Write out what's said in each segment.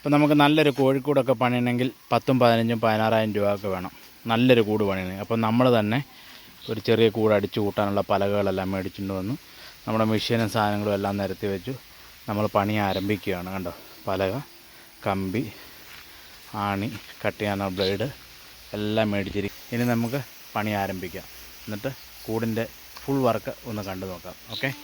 ഇപ്പം നമുക്ക് നല്ലൊരു കോഴിക്കൂടൊക്കെ പണിയണമെങ്കിൽ പത്തും പതിനഞ്ചും പതിനാറായിരം രൂപയൊക്കെ വേണം. നല്ലൊരു കൂട് പണിയണമെങ്കിൽ. അപ്പം നമ്മൾ തന്നെ ഒരു ചെറിയ കൂട് അടിച്ചു കൂട്ടാനുള്ള പലകകളെല്ലാം മേടിച്ചുകൊണ്ട് വന്നു. നമ്മുടെ മെഷീനും സാധനങ്ങളും എല്ലാം നിരത്തി വെച്ചു. നമ്മൾ പണി ആരംഭിക്കുകയാണ് കണ്ടോ? പലക കമ്പി ആണി കട്ട് ചെയ്യാനുള്ള ബ്ലേഡ് എല്ലാം മേടിച്ചിരിക്കും ഇനി നമുക്ക് പണി ആരംഭിക്കാം. എന്നിട്ട് കൂടിന്റെ ഫുൾ വർക്ക് ഒന്ന് കണ്ടു നോക്കാം. ഓക്കെ?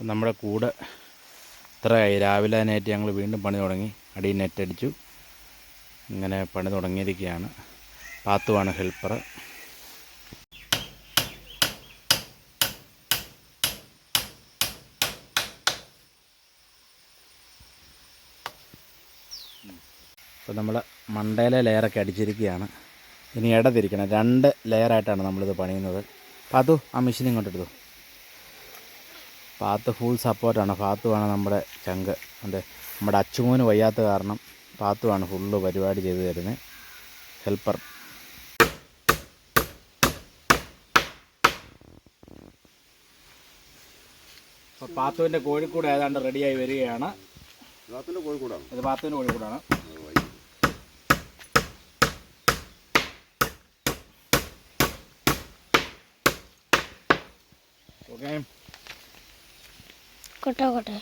നമ്മുടെ കൂട് ഇത്രയായി. രാവിലെ നേറ്റ് ഞങ്ങൾ വീണ്ടും പണി തുടങ്ങി. അടി നെറ്റടിച്ചു. ഇങ്ങനെ പണി തുടങ്ങിയിരിക്കുകയാണ്. പാത്തുവാണ് ഹെൽപ്പർ അപ്പോൾ നമ്മൾ മണ്ടയിലെ ലെയറൊക്കെ അടിച്ചിരിക്കുകയാണ്. ഇനി ഇട തിരിക്കണം. രണ്ട് ലെയറായിട്ടാണ് നമ്മളിത് പണിയുന്നത്. പാത്തു ആ മെഷീൻ ഇങ്ങോട്ട് എടുത്തു. പാത്ത് ഫുൾ സപ്പോർട്ടാണ് പാത്തുവാണ് നമ്മുടെ ചങ്ക്. അതെ നമ്മുടെ അച്ചുമോന് വയ്യാത്ത കാരണം പാത്തുവാണ് ഫുള്ള് പരിപാടി ചെയ്തു തരുന്നത്. ഹെൽപ്പർ. അപ്പോൾ പാത്തുവിന്റെ കോഴിക്കൂട് ഏതാണ്ട് റെഡിയായി വരികയാണ്. പാത്തുവിന്റെ കോഴിക്കൂടാണ്. ഇത് പാത്തുവിന്റെ കോഴിക്കൂടാണ്. ഓക്കെ കൊട്ടോ കൊട്ടോ.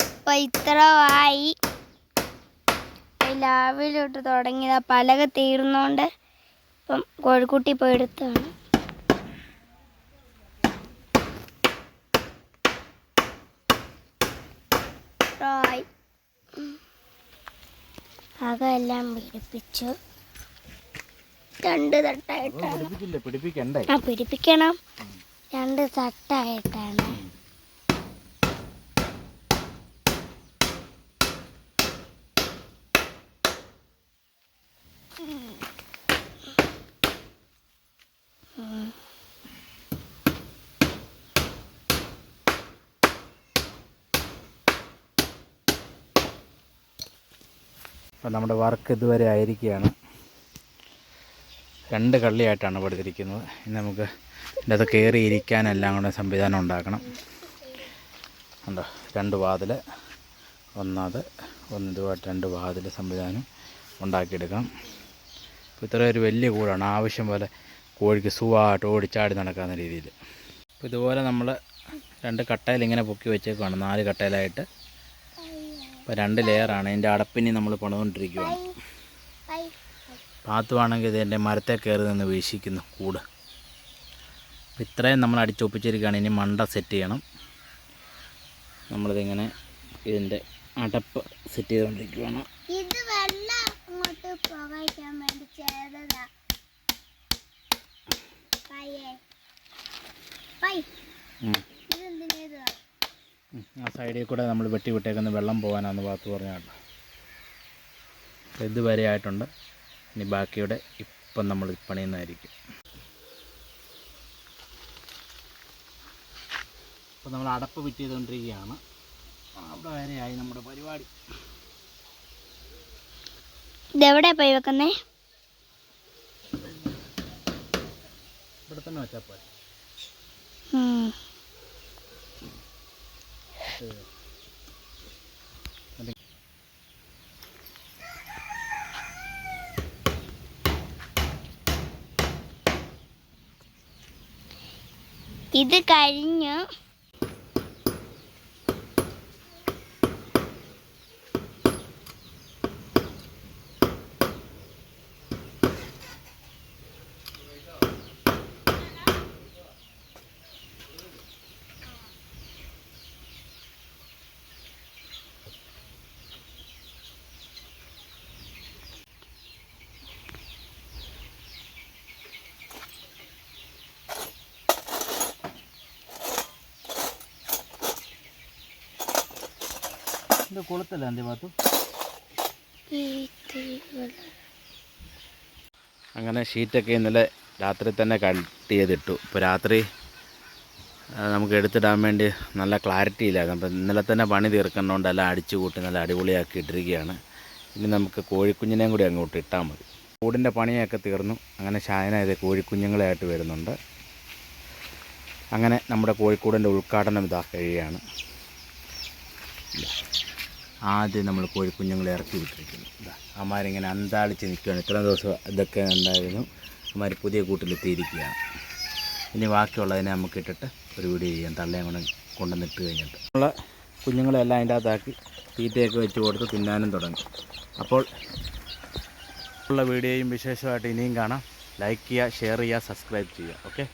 അപ്പൊ ഇത്ര ആയി രാവിലോട്ട് തുടങ്ങിയത് ആ പലക തീർന്നോണ്ട് ഇപ്പം കോഴിക്കുട്ടി പോയി എടുത്താണ്. അകമെല്ലാം പിടിപ്പിച്ചു. രണ്ട് തട്ടായിട്ടാണ്. ആ പിടിപ്പിക്കണം. രണ്ട് തട്ടായിട്ടാണ്. അപ്പം നമ്മുടെ വർക്ക് ഇതുവരെ ആയിരിക്കുകയാണ്. രണ്ട് കള്ളിയായിട്ടാണ് പടുത്തിരിക്കുന്നത്. ഇനി നമുക്ക് ഇതിന്റെ അത് കയറി ഇരിക്കാനെല്ലാം കൂടെ സംവിധാനം ഉണ്ടാക്കണം. ഉണ്ടോ രണ്ട് വാതിൽ ഒന്നത് ഒന്ന് ഇതുമായിട്ട് രണ്ട് വാതിൽ സംവിധാനം ഉണ്ടാക്കിയെടുക്കാം ഇപ്പോൾ ഇത്ര ഒരു വലിയ കൂടാണ്. ആവശ്യം പോലെ കോഴിക്ക് സുഖമായിട്ട് ഓടിച്ചാടി നടക്കാവുന്ന രീതിയിൽ. അപ്പോൾ ഇതുപോലെ നമ്മൾ രണ്ട് കട്ടയിൽ ഇങ്ങനെ പൊക്കി വെച്ചേക്കുവാണ്. നാല് കട്ടയിലായിട്ട്. ഇപ്പോൾ രണ്ട് ലെയറാണ്. ഇതിന്റെ അടപ്പിനി നമ്മൾ പണിതുകൊണ്ടിരിക്കുകയാണ് പാത്തുവാണെങ്കിൽ ഇതിന്റെ മരത്തെ കയറി നിന്ന് വീശിക്കുന്നു. കൂട്. അപ്പോൾ ഇത്രയും നമ്മൾ അടിച്ചൊപ്പിച്ചിരിക്കുകയാണ്. ഇനി മണ്ട സെറ്റ് ചെയ്യണം. നമ്മളിതിങ്ങനെ ഇതിന്റെ അടപ്പ് സെറ്റ് ചെയ്തുകൊണ്ടിരിക്കുകയാണ്. ഇത് വെള്ളം അങ്ങോട്ട് പോകാൻ വേണ്ടി ആ സൈഡിൽ കൂടെ നമ്മൾ വെട്ടി വിട്ടേക്കുന്ന വെള്ളം പോകാനാണ് പാത്തു പറഞ്ഞാട്ടോ ഇതുവരെ ആയിട്ടുണ്ട്. ഇനി ബാക്കിയുടെ ഇപ്പം നമ്മൾ പണിയുന്നതായിരിക്കും. അപ്പോൾ നമ്മൾ അടപ്പ് ഫിറ്റ് ചെയ്തുകൊണ്ടിരിക്കുകയാണ് അവിടെ വരെയായി നമ്മുടെ പരിപാടി. ഇതെവിടെയാ പോയി വെക്കുന്നേ? ഇവിടെ തന്നെ വെച്ചാൽ പോയി. ഇത് കഴിഞ്ഞു ഇത് കൊളുത്തല്ല എന്റെ ഭാഗത്തു. അങ്ങനെ ഷീറ്റൊക്കെ ഇന്നലെ രാത്രി തന്നെ കട്ട് ചെയ്തിട്ടു ഇപ്പോൾ രാത്രി നമുക്ക് എടുത്തിടാൻ വേണ്ടി നല്ല ക്ലാരിറ്റി ഇല്ലായിരുന്നു അപ്പം ഇന്നലെ തന്നെ പണി തീർക്കുന്നതുകൊണ്ട് എല്ലാം അടിച്ചു കൂട്ടി നല്ല അടിപൊളിയാക്കി ഇട്ടിരിക്കുകയാണ്. ഇനി നമുക്ക് കോഴിക്കുഞ്ഞിനെയും കൂടി അങ്ങോട്ട് ഇട്ടാൽ മതി. കൂടിന്റെ പണിയൊക്കെ തീർന്നു. അങ്ങനെ ഷായന ഇത് കോഴിക്കുഞ്ഞുങ്ങളായിട്ട് വരുന്നുണ്ട്. അങ്ങനെ നമ്മുടെ കോഴിക്കൂടിന്റെ ഉദ്ഘാടനം ഇതാ കഴിയുകയാണ്. ആദ്യം നമ്മൾ കോഴിക്കുഞ്ഞുങ്ങളെ ഇറക്കി വിട്ടിരിക്കുന്നു. ഇതാ അമ്മാരിങ്ങനെ അന്താളിച്ച് നിൽക്കുകയാണ്. ഇത്രയും ദിവസം ഇതൊക്കെ ഉണ്ടായിരുന്നു. അമ്മമാർ പുതിയ കൂട്ടിലെത്തിയിരിക്കുകയാണ്. ഇനി ബാക്കിയുള്ളതിനെ നമുക്ക് ഇട്ടിട്ട് ഒരു വീഡിയോ ചെയ്യാം. തള്ളയും കൊണ്ട് കൊണ്ടുവന്നിട്ട് കഴിഞ്ഞിട്ട്. നമ്മളെ കുഞ്ഞുങ്ങളെല്ലാം അതിന്റെ അകത്താക്കി തീറ്റയൊക്കെ വെച്ച് കൊടുത്ത് തിന്നാനും തുടങ്ങി. അപ്പോൾ ഉള്ള വീഡിയോയും വിശേഷമായിട്ട് ഇനിയും കാണാം. ലൈക്ക് ചെയ്യുക ഷെയർ ചെയ്യുക സബ്സ്ക്രൈബ് ചെയ്യുക. ഓക്കെ